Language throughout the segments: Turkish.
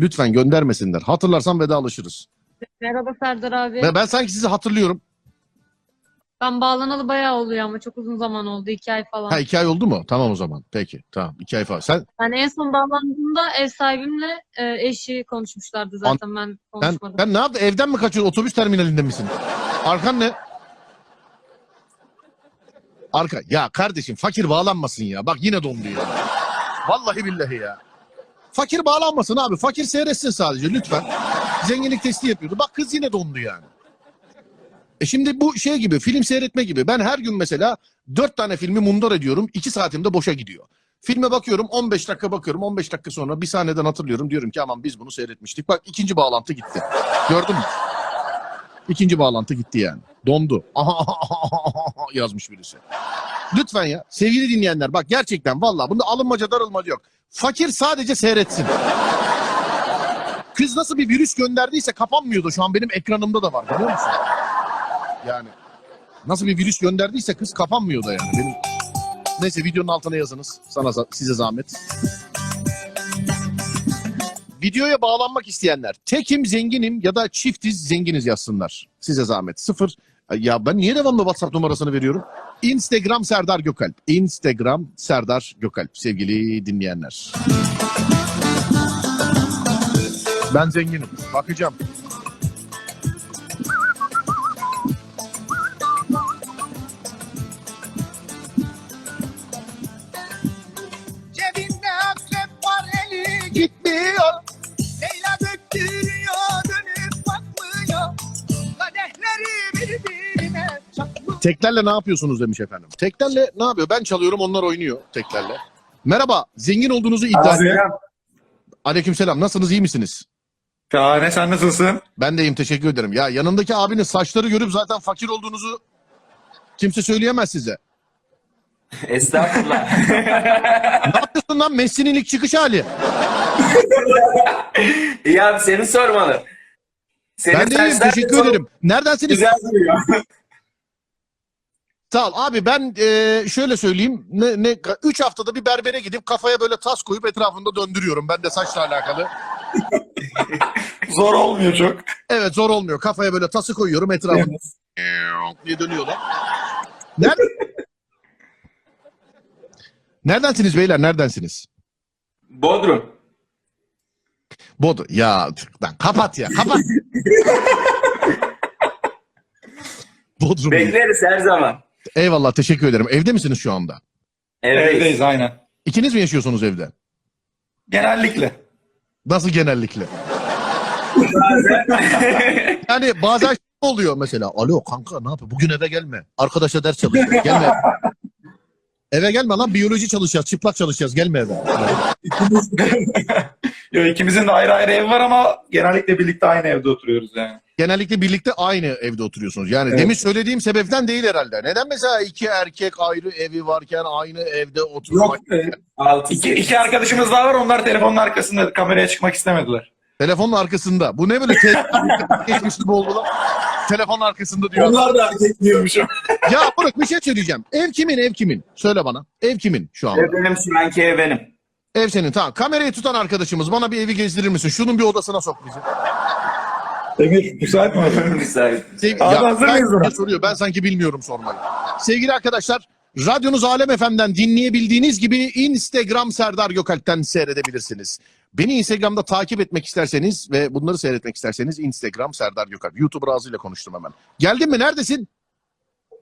Lütfen göndermesinler. Hatırlarsam vedalaşırız. Merhaba Serdar abi. Ben, ben sanki sizi hatırlıyorum. Ben bağlanalı bayağı oluyor ama çok uzun zaman oldu. iki ay falan. Ha iki ay oldu mu? Tamam o zaman. Peki. Tamam. iki ay falan. Sen, Ben en son bağlandığımda ev sahibimle e, eşi konuşmuşlardı zaten. Ben sen, konuşmadım. sen ne yaptın? Evden mi kaçıyorsun? Otobüs terminalinde misin? Arkan ne? Arka. Ya kardeşim fakir bağlanmasın ya. Bak yine dondu ya. Vallahi billahi ya. Fakir bağlanmasın abi. Fakir seyretsin sadece lütfen. Zenginlik testi yapıyordu. Bak kız yine dondu yani. E şimdi bu şey gibi film seyretme gibi. Ben her gün mesela dört tane filmi mundar ediyorum. iki saatimde boşa gidiyor. Filme bakıyorum 15 dakika bakıyorum. 15 dakika sonra bir sahneden hatırlıyorum. Diyorum ki aman biz bunu seyretmiştik. Bak ikinci bağlantı gitti. Gördün mü? İkinci bağlantı gitti yani. Dondu. yazmış birisi. Lütfen ya sevgili dinleyenler bak gerçekten valla bunda alınmaca darılmaca yok. Fakir sadece seyretsin. Kız nasıl bir virüs gönderdiyse kapanmıyordu şu an benim ekranımda da var biliyor musun? Yani nasıl bir virüs gönderdiyse kız kapanmıyor da yani. Benim... Neyse videonun altına yazınız. Sana size zahmet. Videoya bağlanmak isteyenler tekim zenginim ya da çiftiz zenginiz yazsınlar. Size zahmet. Sıfır. Ya ben niye devamlı WhatsApp numarasını veriyorum? Instagram Serdar Gökalp. Instagram Serdar Gökalp sevgili dinleyenler. Ben zenginim. Bakacağım. Teklerle ne yapıyorsunuz demiş efendim. Teklerle ne yapıyor? Ben çalıyorum onlar oynuyor teklerle. Merhaba. Zengin olduğunuzu iddia ediyorum. Selam. Aleykümselam. Nasılsınız? iyi misiniz? Şahane sen nasılsın? Ben de iyiyim. Teşekkür ederim. Ya yanındaki abinin saçları görüp zaten fakir olduğunuzu kimse söyleyemez size. Estağfurullah. Ne yapıyorsun lan? Messi'nin ilk çıkış hali. İyi abi seni sormalı. Senin Ben de iyiyim. saçlar Teşekkür çok ederim. Neredensiniz? Güzel duruyor. Sağ ol. Abi ben e, şöyle söyleyeyim. Ne, ne, üç haftada bir berbere gidip kafaya böyle tas koyup etrafında döndürüyorum. Ben de saçla alakalı. Zor olmuyor çok. Evet zor olmuyor. Kafaya böyle tası koyuyorum etrafında diye dönüyorlar. Nerede? Neredensiniz beyler? Neredensiniz? Bodrum. Bodu. Ya lan kapat ya. Kapat. Bodrum. Bekleriz her zaman. Eyvallah teşekkür ederim. Evde misiniz şu anda? Evdeyiz. Evdeyiz aynen. İkiniz mi yaşıyorsunuz evde? Genellikle. Nasıl genellikle? yani bazen şey oluyor mesela. Alo kanka ne yapıyor? Bugün eve gelme. Arkadaşa ders çalışıyor. Gelme. Eve gelme lan biyoloji çalışacağız. Çıplak çalışacağız. Gelme eve. Yo, ikimizin de ayrı ayrı ev var ama genellikle birlikte aynı evde oturuyoruz yani. Genellikle birlikte aynı evde oturuyorsunuz. Yani Evet. demin söylediğim sebepten değil herhalde. Neden mesela iki erkek ayrı evi varken aynı evde oturmak? Yok. e, Altı iki, iki arkadaşımız daha var. Onlar telefonun arkasında kameraya çıkmak istemediler. Telefonun arkasında. Bu ne böyle te- geçmiş gibi oldu lan? Telefonun arkasında diyor. Onlar da erkek diyormuşum. ya bırak bir şey söyleyeceğim. Ev kimin ev kimin? Söyle bana. Ev kimin şu anda? Ev benim şu anki ev benim. Ev senin tamam. Kamerayı tutan arkadaşımız bana bir evi gezdirir misin? Şunun bir odasına sok bizi. Demir müsait mi? Müsait. Sevgi- Abi Ya, hazır ben- mıyız ben soruyor. Ben sanki bilmiyorum sormayı. Sevgili arkadaşlar, radyonuz Alem FM'den dinleyebildiğiniz gibi Instagram Serdar Gökalp'ten seyredebilirsiniz. Beni Instagram'da takip etmek isterseniz ve bunları seyretmek isterseniz Instagram Serdar Gökalp. YouTube ağzıyla konuştum hemen. Geldin mi? Neredesin?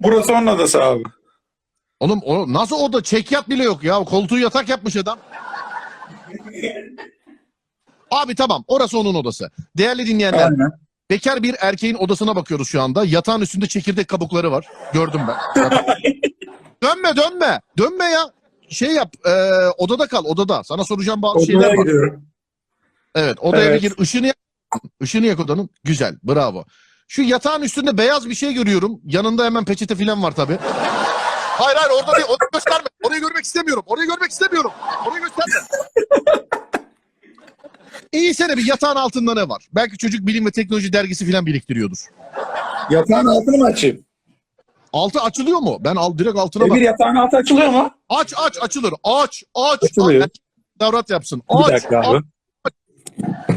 Burası onun odası abi. Oğlum o, nasıl oda? Çekyat bile yok ya. Koltuğu yatak yapmış adam. Abi tamam. Orası onun odası. Değerli dinleyenler, Aynen. Bekar bir erkeğin odasına bakıyoruz şu anda. Yatağın üstünde çekirdek kabukları var. Gördüm ben. dönme dönme. Dönme ya. Şey yap. e, odada kal odada. Sana soracağım bazı şeyler Odaya var. gidiyorum. Evet odaya Evet. bir gir. Işığını yak. Işığını yak odanın. Güzel. Bravo. Şu yatağın üstünde beyaz bir şey görüyorum. Yanında hemen peçete filan var tabii. Hayır hayır orada değil. Orayı gösterme. Orayı görmek istemiyorum. Orayı görmek istemiyorum. Orayı gösterme. İyi sene bir yatağın altında ne var? Belki çocuk bilim ve teknoloji dergisi filan biriktiriyordur. Yatağın altını mı açayım? Altı açılıyor mu? Ben al direkt altına bak. Demir yatağın altı açılıyor mu? Aç aç açılır. Aç aç. Açılıyor. aç. Davrat yapsın. Bir Aç. dakika aç. abi.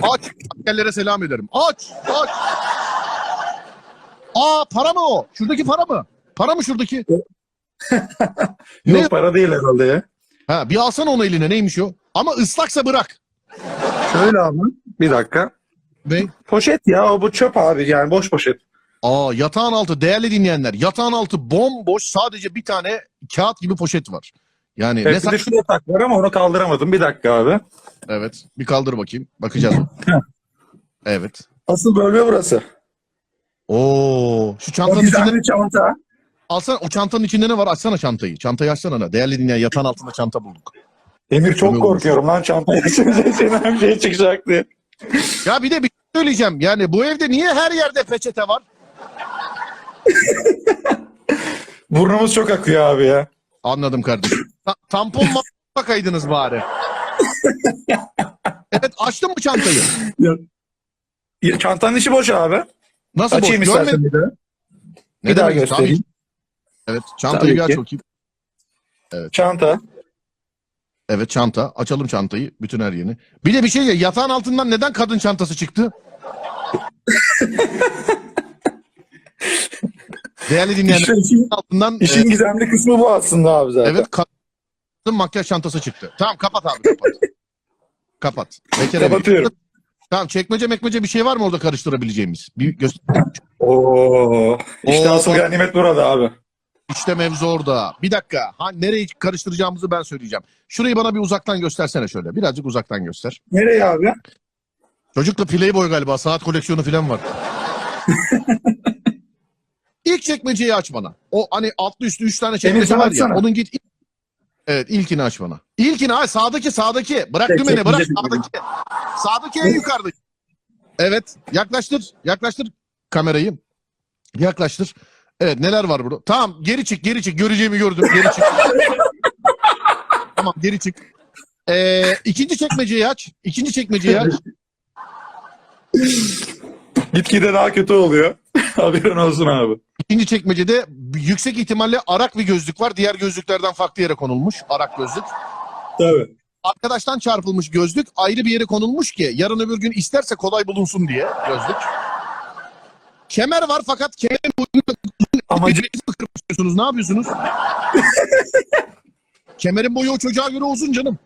Aç. Askerlere selam ederim. Aç. Aç. Aa para mı o? Şuradaki para mı? Para mı şuradaki? Ne? Yok para değil herhalde ya. Ha bir alsana onu eline neymiş o? Ama ıslaksa bırak. Şöyle abi. Bir dakika. Ne? Poşet ya o bu çöp abi yani boş poşet. Aa yatağın altı değerli dinleyenler. Yatağın altı bomboş sadece bir tane kağıt gibi poşet var. Yani ne Evet, bir sak- de şu yatak var ama onu kaldıramadım. Bir dakika abi. Evet. Bir kaldır bakayım. Bakacağız. evet. Asıl bölme burası. Oo, şu çantanın içinde çanta. alsana o çantanın içinde ne var? Açsana çantayı. Çantayı açsana. ana. Değerli dinleyen yatağın altında çanta bulduk. Emir çok Ömür korkuyorum lan çantayı açınca senin bir şey çıkacak diye. Ya bir de bir şey söyleyeceğim. Yani bu evde niye her yerde peçete var? Burnumuz çok akıyor abi ya. Anladım kardeşim. Ta- tampon bakaydınız bari. evet açtın mı çantayı? Ya, Çantanın içi boş abi. Nasıl Açayım boş? istersen Görmedin. bir. Ne Bir daha göstereyim. Tabii. Evet çantayı Tabii bir aç bakayım. Çanta. Evet çanta. Açalım çantayı. Bütün her yerini. Bir de bir şey ya yatağın altından neden kadın çantası çıktı? Değerli dinleyenler İşte işin, altından e, işin gizemli kısmı bu aslında abi zaten. evet kadın makyaj çantası çıktı. Tamam kapat abi kapat. kapat. Abi. Kapatıyorum. Tamam çekmece mekmece bir şey var mı orada karıştırabileceğimiz? Bir göster. Oo. İşte Oo. asıl ganimet burada abi. İşte mevzu orada. Bir dakika. Ha, nereyi karıştıracağımızı ben söyleyeceğim. Şurayı bana bir uzaktan göstersene şöyle. Birazcık uzaktan göster. Nereye abi? Çocukla Playboy galiba. Saat koleksiyonu falan var. İlk çekmeceyi aç bana. O hani altlı üstlü üç tane çekmece var ya. Onun git. Evet ilkini aç bana. İlkini aç. Sağdaki sağdaki. Bırak Tek dümeni bırak sağdaki. Sağdaki en yukarıdaki. Evet. Yaklaştır. Yaklaştır kamerayı. Yaklaştır. Evet neler var burada? Tamam geri çık geri çık. Göreceğimi gördüm. Geri çık. tamam geri çık. Ee, ikinci çekmeceyi aç. İkinci çekmeceyi aç. Gitgide daha kötü oluyor. Haberin olsun abi. İkinci çekmecede yüksek ihtimalle arak bir gözlük var. Diğer gözlüklerden farklı yere konulmuş. Arak gözlük. Tabii. Arkadaştan çarpılmış gözlük ayrı bir yere konulmuş ki yarın öbür gün isterse kolay bulunsun diye gözlük. Kemer var fakat kemerin boyunu Ama Becerinizi mi kırmak istiyorsunuz? Ne yapıyorsunuz? Kemerin boyu o çocuğa göre uzun canım.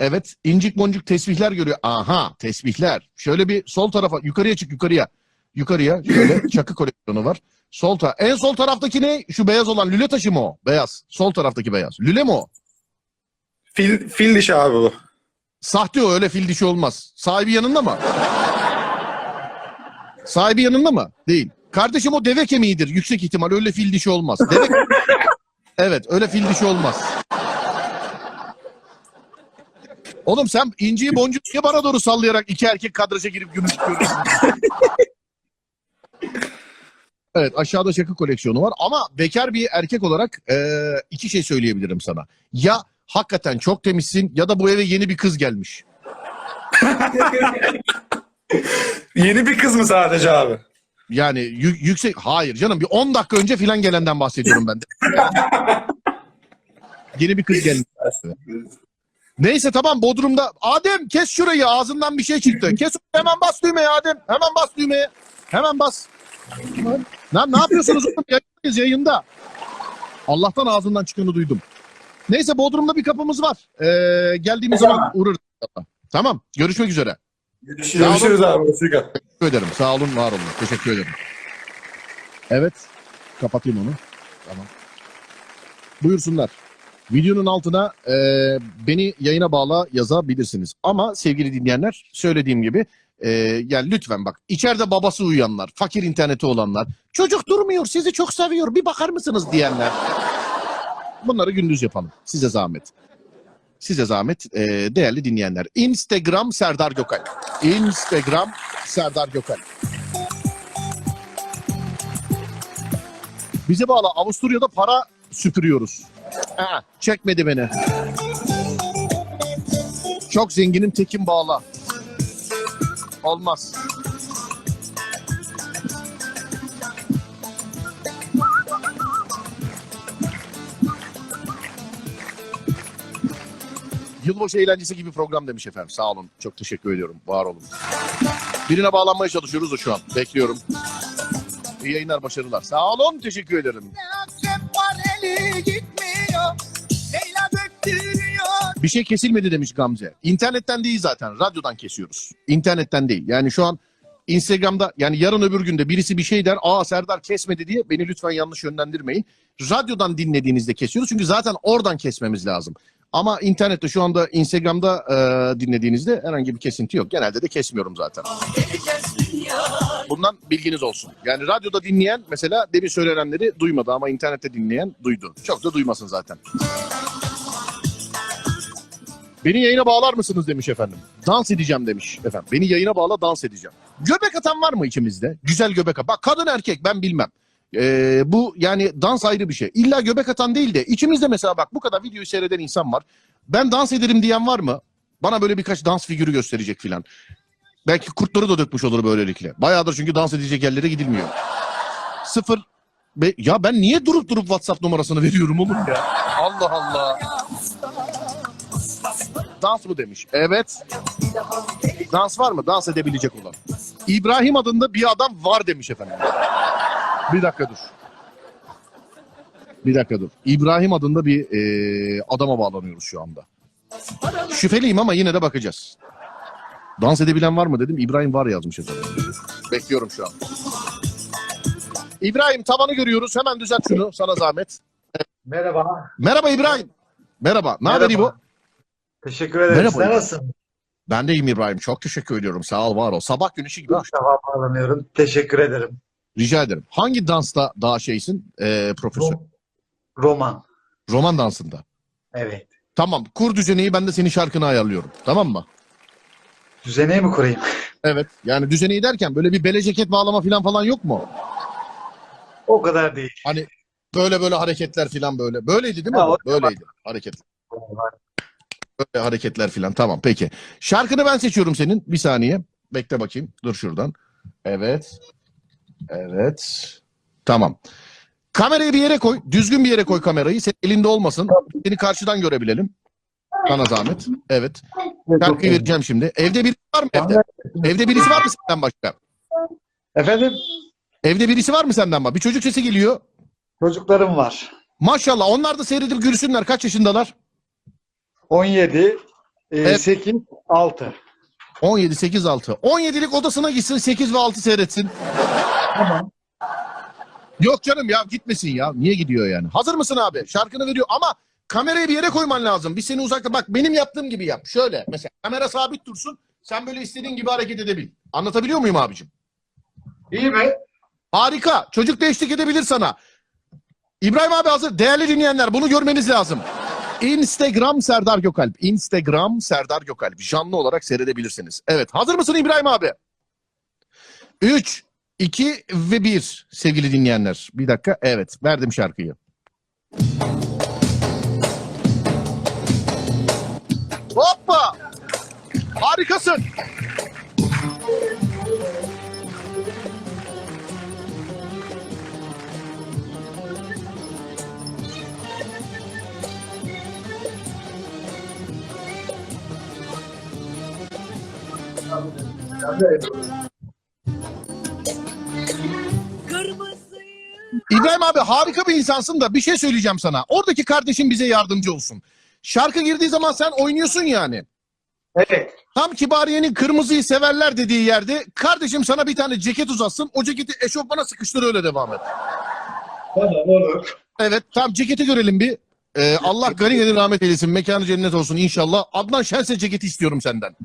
Evet. incik boncuk tesbihler görüyor. Aha tesbihler. Şöyle bir sol tarafa yukarıya çık yukarıya. Yukarıya şöyle çakı koleksiyonu var. Sol ta en sol taraftaki ne? Şu beyaz olan lüle taşı mı o? Beyaz. Sol taraftaki beyaz. Lüle mi o? fil, fil dişi abi bu. Sahte o öyle fil dişi olmaz. Sahibi yanında mı? Sahibi yanında mı? Değil. Kardeşim o deve kemiğidir. Yüksek ihtimal öyle fil dişi olmaz. Deve Evet öyle fil dişi olmaz. Oğlum sen inciyi boncuğu niye bana doğru sallayarak iki erkek kadraja girip gümüş görüyorsun? evet aşağıda şakı koleksiyonu var ama bekar bir erkek olarak eee, iki şey söyleyebilirim sana. Ya hakikaten çok temizsin ya da bu eve yeni bir kız gelmiş. Yeni bir kız mı sadece abi? Yani yü- yüksek hayır canım bir 10 dakika önce filan gelenden bahsediyorum ben de. yeni bir kız gelmiş. Neyse tamam Bodrum'da Adem kes şurayı ağzından bir şey çıktı. Kes hemen bas düğmeye Adem. Hemen bas düğmeye. Hemen bas. Lan ne yapıyorsunuz oğlum? Yayındayız yayında. Allah'tan ağzından çıkanı duydum. Neyse Bodrum'da bir kapımız var. Ee, geldiğimiz zaman uğrarız. Tamam. Görüşmek üzere. Görüşürüz abi. Hoşçakal. Teşekkür ederim. Sağ olun, var olun. Teşekkür ederim. Evet. Kapatayım onu. Tamam. Buyursunlar. Videonun altına e, beni yayına bağla yazabilirsiniz. Ama sevgili dinleyenler söylediğim gibi e, yani lütfen bak içeride babası uyuyanlar, fakir interneti olanlar, çocuk durmuyor sizi çok seviyor bir bakar mısınız diyenler. Bunları gündüz yapalım. Size zahmet. Size zahmet e, değerli dinleyenler. Instagram Serdar Gökay. Instagram Serdar Gökay. Bize bağlı Avusturya'da para süpürüyoruz. Ha, çekmedi beni. Çok zenginim tekim bağla. Olmaz. Yılbaşı eğlencesi gibi program demiş efendim. Sağ olun. Çok teşekkür ediyorum. Var olun. Birine bağlanmaya çalışıyoruz da şu an. Bekliyorum. İyi yayınlar, başarılar. Sağ olun. Teşekkür ederim. Bir şey kesilmedi demiş Gamze. İnternetten değil zaten. Radyodan kesiyoruz. İnternetten değil. Yani şu an Instagram'da yani yarın öbür günde birisi bir şey der. Aa Serdar kesmedi diye beni lütfen yanlış yönlendirmeyin. Radyodan dinlediğinizde kesiyoruz. Çünkü zaten oradan kesmemiz lazım. Ama internette şu anda Instagram'da e, dinlediğinizde herhangi bir kesinti yok. Genelde de kesmiyorum zaten. Bundan bilginiz olsun. Yani radyoda dinleyen mesela demin söylenenleri duymadı ama internette dinleyen duydu. Çok da duymasın zaten. Beni yayına bağlar mısınız demiş efendim. Dans edeceğim demiş efendim. Beni yayına bağla dans edeceğim. Göbek atan var mı içimizde? Güzel göbek atan. Bak kadın erkek ben bilmem. Ee, bu yani dans ayrı bir şey. İlla göbek atan değil de içimizde mesela bak bu kadar videoyu seyreden insan var. Ben dans ederim diyen var mı? Bana böyle birkaç dans figürü gösterecek filan. Belki kurtları da dökmüş olur böylelikle. Bayağıdır çünkü dans edecek yerlere gidilmiyor. Sıfır. Be- ya ben niye durup durup WhatsApp numarasını veriyorum oğlum ya? Allah Allah. Dans mı demiş? Evet. Dans var mı? Dans edebilecek olan. İbrahim adında bir adam var demiş efendim. Bir dakika dur. Bir dakika dur. İbrahim adında bir eee, adama bağlanıyoruz şu anda. Şüpheliyim ama yine de bakacağız. Dans edebilen var mı dedim. İbrahim var yazmış efendim. Bekliyorum şu an. İbrahim tavanı görüyoruz. Hemen düzelt şunu. Sana zahmet. Merhaba. Merhaba İbrahim. Merhaba. Ne haber. İbo? Teşekkür ederim. Merhaba. Sen nasılsın? Ben de iyiyim İbrahim. Çok teşekkür ediyorum. Sağ ol, var ol. Sabah güneşi gibi. İlk defa bağlanıyorum. Teşekkür ederim. Rica ederim. Hangi dansta daha şeysin? Ee, profesör. Rom- roman. Roman dansında. Evet. Tamam. Kur düzeneyi ben de senin şarkını ayarlıyorum. Tamam mı? Düzeneği mi kurayım? Evet. Yani düzeneyi derken böyle bir bele ceket bağlama falan falan yok mu? o kadar değil. Hani böyle böyle hareketler falan böyle. Böyleydi değil mi? Ya, bu? Böyleydi. Hareket. Böyle hareketler falan. Tamam peki. Şarkını ben seçiyorum senin. Bir saniye. Bekle bakayım. Dur şuradan. Evet. Evet. Tamam. Kamerayı bir yere koy. Düzgün bir yere koy kamerayı. Senin elinde olmasın. Seni karşıdan görebilelim. Sana zahmet. Evet. Şarkıyı vereceğim şimdi. Evde birisi var mı evde? Evde birisi var mı senden başka? Efendim? Evde birisi var mı senden başka? Bir çocuk sesi geliyor. Çocuklarım var. Maşallah onlar da seyredip gülsünler. Kaç yaşındalar? 17, e, Evet. 8, 6. 17, 8, 6. 17'lik odasına gitsin 8 ve 6 seyretsin. Tamam. Yok canım ya gitmesin ya. Niye gidiyor yani? Hazır mısın abi? Şarkını veriyor ama kamerayı bir yere koyman lazım. Bir seni uzakta bak benim yaptığım gibi yap. Şöyle mesela kamera sabit dursun. Sen böyle istediğin gibi hareket edebil. Anlatabiliyor muyum abicim? İyi mi? Harika. Çocuk da eşlik edebilir sana. İbrahim abi hazır. Değerli dinleyenler bunu görmeniz lazım. Instagram Serdar Gökalp. Instagram Serdar Gökalp. Canlı olarak seyredebilirsiniz. Evet. Hazır mısın İbrahim abi? 3, 2 ve 1 sevgili dinleyenler. Bir dakika. Evet. Verdim şarkıyı. Hoppa! Harikasın. İbrahim abi harika bir insansın da bir şey söyleyeceğim sana. Oradaki kardeşim bize yardımcı olsun. Şarkı girdiği zaman sen oynuyorsun yani. Evet. Tam Kibariye'nin kırmızıyı severler dediği yerde kardeşim sana bir tane ceket uzatsın. O ceketi eşofmana sıkıştır öyle devam et. Tamam olur. Evet tam ceketi görelim bir. Ee, Allah gani gani rahmet eylesin. Mekanı cennet olsun inşallah. Adnan Şense ceketi istiyorum senden.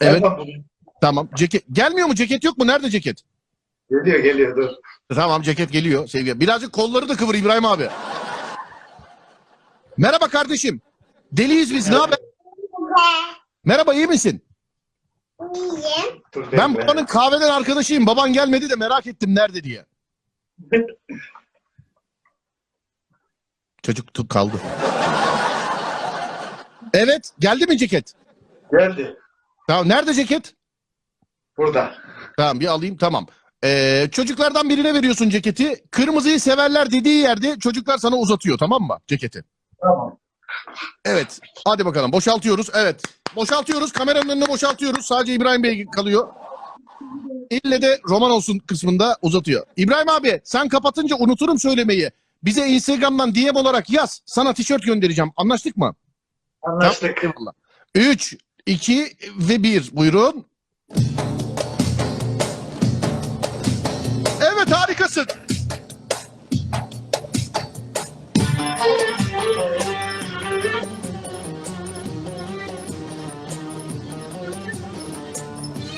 Evet Tamam. tamam. Ceket gelmiyor mu? Ceket yok mu? Nerede ceket? Geliyor geliyor dur. Tamam ceket geliyor sevgili. Birazcık kolları da kıvır İbrahim abi. Merhaba kardeşim. Deliyiz biz. Ne haber? Merhaba iyi misin? dur Ben bekle. babanın kahveden arkadaşıyım. Baban gelmedi de merak ettim nerede diye. Çocuk tu- kaldı. Evet. Geldi mi ceket? Geldi. Tamam. Nerede ceket? Burada. Tamam bir alayım. Tamam. Ee, çocuklardan birine veriyorsun ceketi. Kırmızıyı severler dediği yerde çocuklar sana uzatıyor tamam mı ceketi? Tamam. Evet. Hadi bakalım. Boşaltıyoruz. Evet. Boşaltıyoruz. Kameranın önünü boşaltıyoruz. Sadece İbrahim Bey kalıyor. İlle de roman olsun kısmında uzatıyor. İbrahim abi sen kapatınca unuturum söylemeyi. Bize Instagram'dan DM olarak yaz. Sana tişört göndereceğim. Anlaştık mı? Anlaştık. Eyvallah. 3, 2 ve 1 buyurun. Evet harikasın.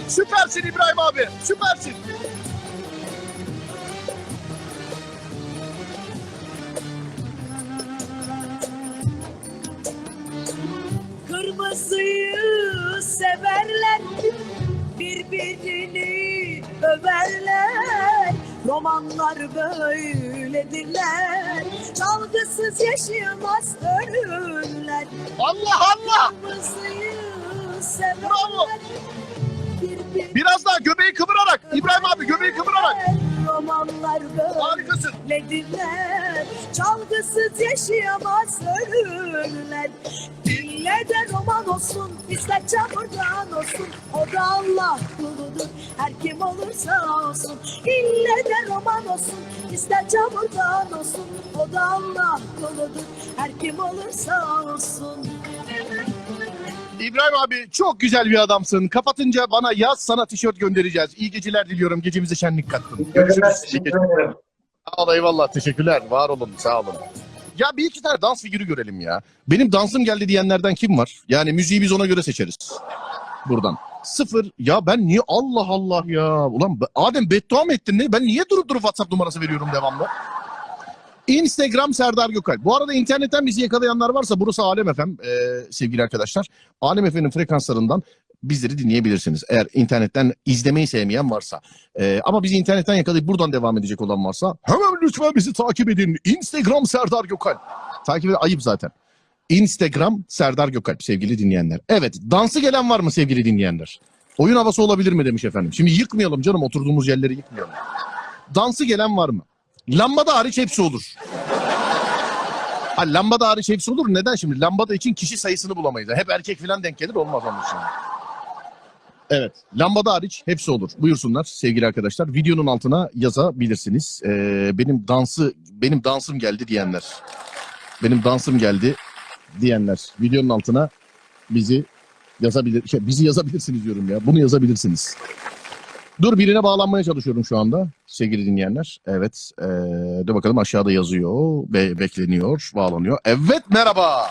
Süpersin İbrahim abi. Süpersin. Kırmızıyı severler Birbirini överler Romanlar böyledirler Çalgısız yaşayamaz ölürler Allah Allah. Bravo. Biraz daha göbeği kıvırarak. İbrahim abi göbeği kıvırarak. Harikasın. böyledirler Çalgısız yaşayamaz ölürler. İlle de roman olsun ister çamurdan olsun. O da Allah kuludur her kim olursa olsun. İlle de roman olsun ister çamurdan olsun. O da Allah kuludur her kim olursa olsun İbrahim abi çok güzel bir adamsın. Kapatınca bana yaz sana tişört göndereceğiz. İyi geceler diliyorum. Gecemize şenlik kattın. Görüşürüz. Sağ ol eyvallah. Teşekkürler. Var olun. Sağ olun. Ya bir iki tane dans figürü görelim ya. Benim dansım geldi diyenlerden kim var? Yani müziği biz ona göre seçeriz. Buradan. Sıfır. Ya ben niye Allah Allah ya. Ulan Adem beddua mı ettin ne? Ben niye durup durup WhatsApp numarası veriyorum devamlı? Instagram Serdar Gökalp. Bu arada internetten bizi yakalayanlar varsa burası Alem FM ee, sevgili arkadaşlar. Alem FM'in frekanslarından bizleri dinleyebilirsiniz. Eğer internetten izlemeyi sevmeyen varsa. Ee, ama bizi internetten yakalayıp buradan devam edecek olan varsa hemen lütfen bizi takip edin. Instagram Serdar Gökalp. Takip edin ayıp zaten. Instagram Serdar Gökalp sevgili dinleyenler. Evet dansı gelen var mı sevgili dinleyenler? Oyun havası olabilir mi demiş efendim. Şimdi yıkmayalım canım oturduğumuz yerleri yıkmayalım. Dansı gelen var mı? Lambada hariç hepsi olur. Ha, lambada hariç hepsi olur. Neden şimdi? Lambada için kişi sayısını bulamayız. Hep erkek falan denk gelir olmaz onun için. Evet. Lambada hariç hepsi olur. Buyursunlar sevgili arkadaşlar. Videonun altına yazabilirsiniz. Ee, benim dansı benim dansım geldi diyenler. Benim dansım geldi diyenler. Videonun altına bizi yazabilir şey, bizi yazabilirsiniz diyorum ya. Bunu yazabilirsiniz. Dur birine bağlanmaya çalışıyorum şu anda sevgili dinleyenler. Evet. Ee, de bakalım aşağıda yazıyor. Be- bekleniyor. Bağlanıyor. Evet merhaba.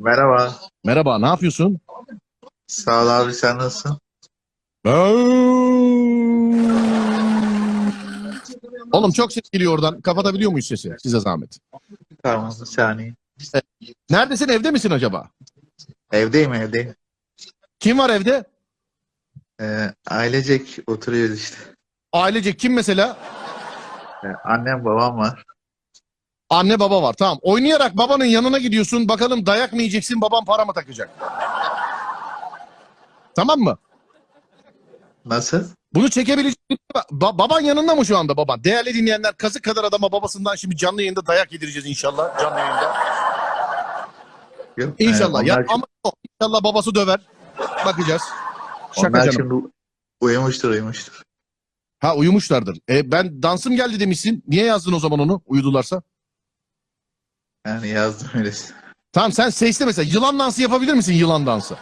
Merhaba. Merhaba ne yapıyorsun? Sağ ol abi sen nasılsın? Oğlum çok ses geliyor oradan. Kapatabiliyor muyuz sesi? Size zahmet. Tamam bir saniye. Neredesin? Evde misin acaba? Evdeyim evdeyim. Kim var evde? Ee, ailecek oturuyoruz işte. Ailecek kim mesela? Ee, annem babam var. Anne baba var. Tamam. Oynayarak babanın yanına gidiyorsun. Bakalım dayak mı yiyeceksin? Baban para mı takacak? Tamam mı? Nasıl? Bunu çekebilecek ba- baban yanında mı şu anda baban? Değerli dinleyenler kazık kadar adama babasından şimdi canlı yayında dayak yedireceğiz inşallah canlı yayında. Yok. İnşallah. Ee, ya onlar, ama yok. İnşallah babası döver. Bakacağız. Şaka onlar canım. şimdi uyumuştur uyumuştur. Ha uyumuşlardır. E, ben dansım geldi demişsin. Niye yazdın o zaman onu uyudularsa? Yani yazdım öyle. Tamam sen sesle mesela yılan dansı yapabilir misin yılan dansı?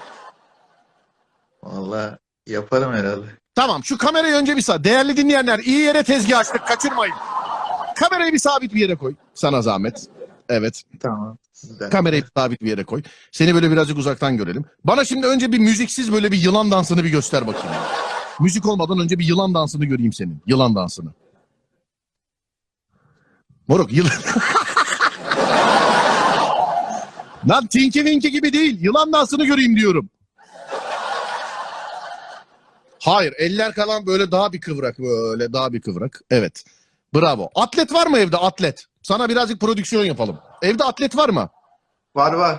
Valla yaparım herhalde. Tamam şu kamerayı önce bir sağ. Değerli dinleyenler iyi yere tezgah açtık kaçırmayın. Kamerayı bir sabit bir yere koy. Sana zahmet. Evet. Tamam. Güzel. Kamerayı sabit bir yere koy. Seni böyle birazcık uzaktan görelim. Bana şimdi önce bir müziksiz böyle bir yılan dansını bir göster bakayım. Müzik olmadan önce bir yılan dansını göreyim senin. Yılan dansını. Moruk yılan... Lan Tinky Winky gibi değil. Yılan dansını göreyim diyorum. Hayır. Eller kalan böyle daha bir kıvrak. Böyle daha bir kıvrak. Evet. Bravo. Atlet var mı evde atlet? Sana birazcık prodüksiyon yapalım. Evde atlet var mı? Var var.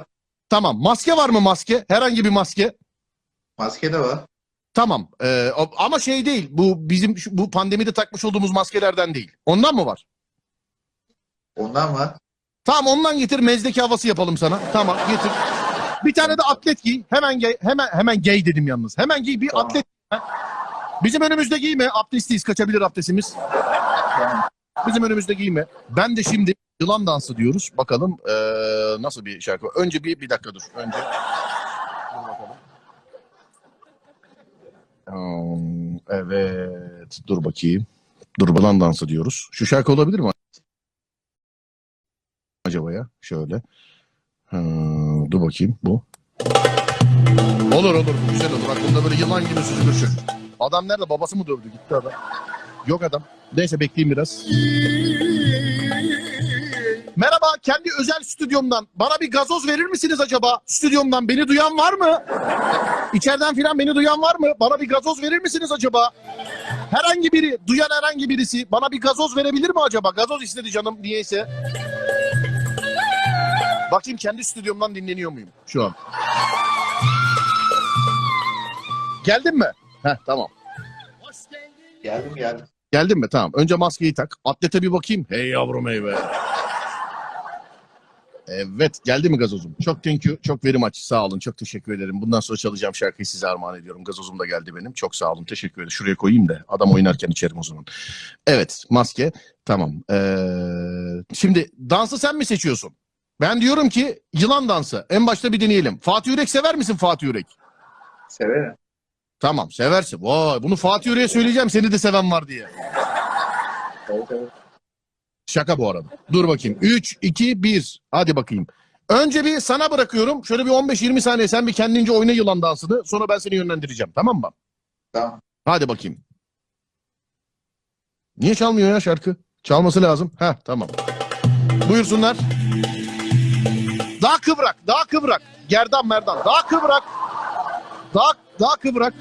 Tamam. Maske var mı maske? Herhangi bir maske. Maske de var. Tamam. Ee, ama şey değil. Bu bizim şu- bu pandemide takmış olduğumuz maskelerden değil. Ondan mı var? Ondan var. Tamam ondan getir mezdeki havası yapalım sana. Tamam getir. Bir tane de atlet giy. Hemen giy. Hemen hemen giy dedim yalnız. Hemen giy bir Tamam. atlet. Bizim önümüzde giyme. Abdestliyiz. Kaçabilir abdestimiz. Bizim önümüzde giyme. Ben de şimdi yılan dansı diyoruz. Bakalım eee, nasıl bir şarkı. Önce bir bir dakika dur. Önce. Dur bakalım. Hmm, evet. Dur bakayım. Dur yılan dansı diyoruz. Şu şarkı olabilir mi acaba ya? Şöyle. Hmm, dur bakayım bu. Olur olur güzel olur. Aklımda böyle yılan gibi süzülür. Adam nerede? Babası mı dövdü? Gitti adam. Yok adam. Neyse bekleyeyim biraz. Merhaba, kendi özel stüdyomdan bana bir gazoz verir misiniz acaba? Stüdyomdan beni duyan var mı? İçeriden filan beni duyan var mı? Bana bir gazoz verir misiniz acaba? Herhangi biri, duyan herhangi birisi bana bir gazoz verebilir mi acaba? Gazoz istedi canım niyeyse. Bakayım kendi stüdyomdan dinleniyor muyum şu an? Geldin mi? Heh tamam. Geldim geldim. Geldin mi? Tamam. Önce maskeyi tak. Atlete bir bakayım. Hey yavrum hey be. Evet. Geldi mi gazozum? Çok thank you. Çok verim aç. Sağ olun. Çok teşekkür ederim. Bundan sonra çalacağım şarkıyı size armağan ediyorum. Gazozum da geldi benim. Çok sağ olun. Teşekkür ederim. Şuraya koyayım da adam oynarken içerim o zaman. Evet. Maske. Tamam. Ee, şimdi dansı sen mi seçiyorsun? Ben diyorum ki yılan dansı. En başta bir deneyelim. Fatih Yürek sever misin Fatih Yürek? Severim. Tamam seversin. Vay bunu Fatih Yürek'e söyleyeceğim seni de seven var diye. Evet, evet. Şaka bu arada. Dur bakayım. 3, 2, 1. Hadi bakayım. Önce bir sana bırakıyorum. Şöyle bir 15-20 saniye sen bir kendince oyna yılan dansını. Sonra ben seni yönlendireceğim. Tamam mı? Tamam. Hadi bakayım. Niye çalmıyor ya şarkı? Çalması lazım. Heh tamam. Buyursunlar. Daha kıvrak, daha kıvrak. Gerdan merdan. Daha kıvrak. Daha, daha kıvrak.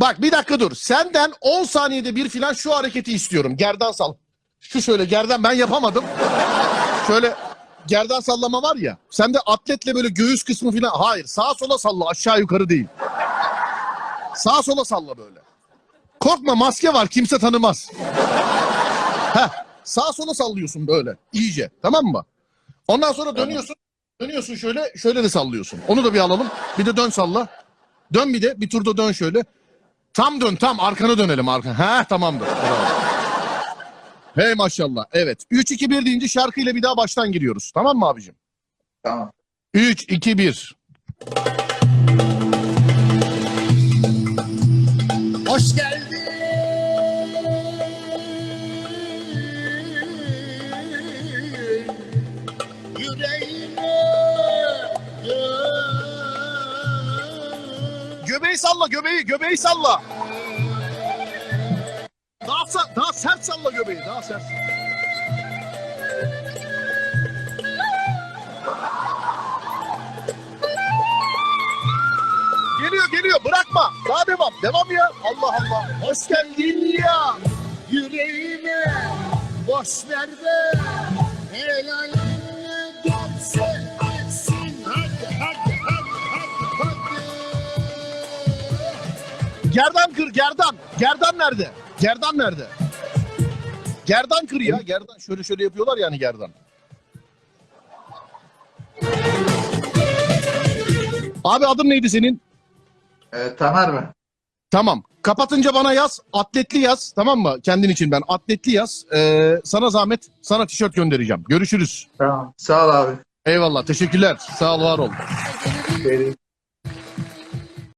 Bak bir dakika dur. Senden 10 saniyede bir filan şu hareketi istiyorum. Gerdan sal. Şu şöyle gerdan ben yapamadım. Şöyle gerdan sallama var ya. Sen de atletle böyle göğüs kısmı filan. Hayır sağa sola salla aşağı yukarı değil. Sağa sola salla böyle. Korkma maske var kimse tanımaz. Heh, sağa sola sallıyorsun böyle iyice tamam mı? Ondan sonra dönüyorsun. Dönüyorsun şöyle şöyle de sallıyorsun. Onu da bir alalım. Bir de dön salla. Dön bir de bir turda dön şöyle. Tam dön tam arkana dönelim arka. Ha tamamdır. Bravo. Hey maşallah. Evet. 3 2 1 deyince şarkıyla bir daha baştan giriyoruz. Tamam mı abicim? Tamam. 3 2 1. Hoş geldin. Göbeği salla göbeği göbeği salla. Daha, daha sert salla göbeği daha sert. Geliyor geliyor bırakma. Daha devam devam ya. Allah Allah. Hoş geldin ya. Yüreğime boş ver be. Helaline Gerdan kır gerdan. Gerdan nerede? Gerdan nerede? Gerdan kır ya. Gerdan şöyle şöyle yapıyorlar yani gerdan. Abi adın neydi senin? Ee, Tamer mi? Tamam. Kapatınca bana yaz. Atletli yaz. Tamam mı? Kendin için ben. Atletli yaz. Ee, sana zahmet. Sana tişört göndereceğim. Görüşürüz. Tamam. Sağ ol abi. Eyvallah. Teşekkürler. Sağ ol, var ol. Vereyim.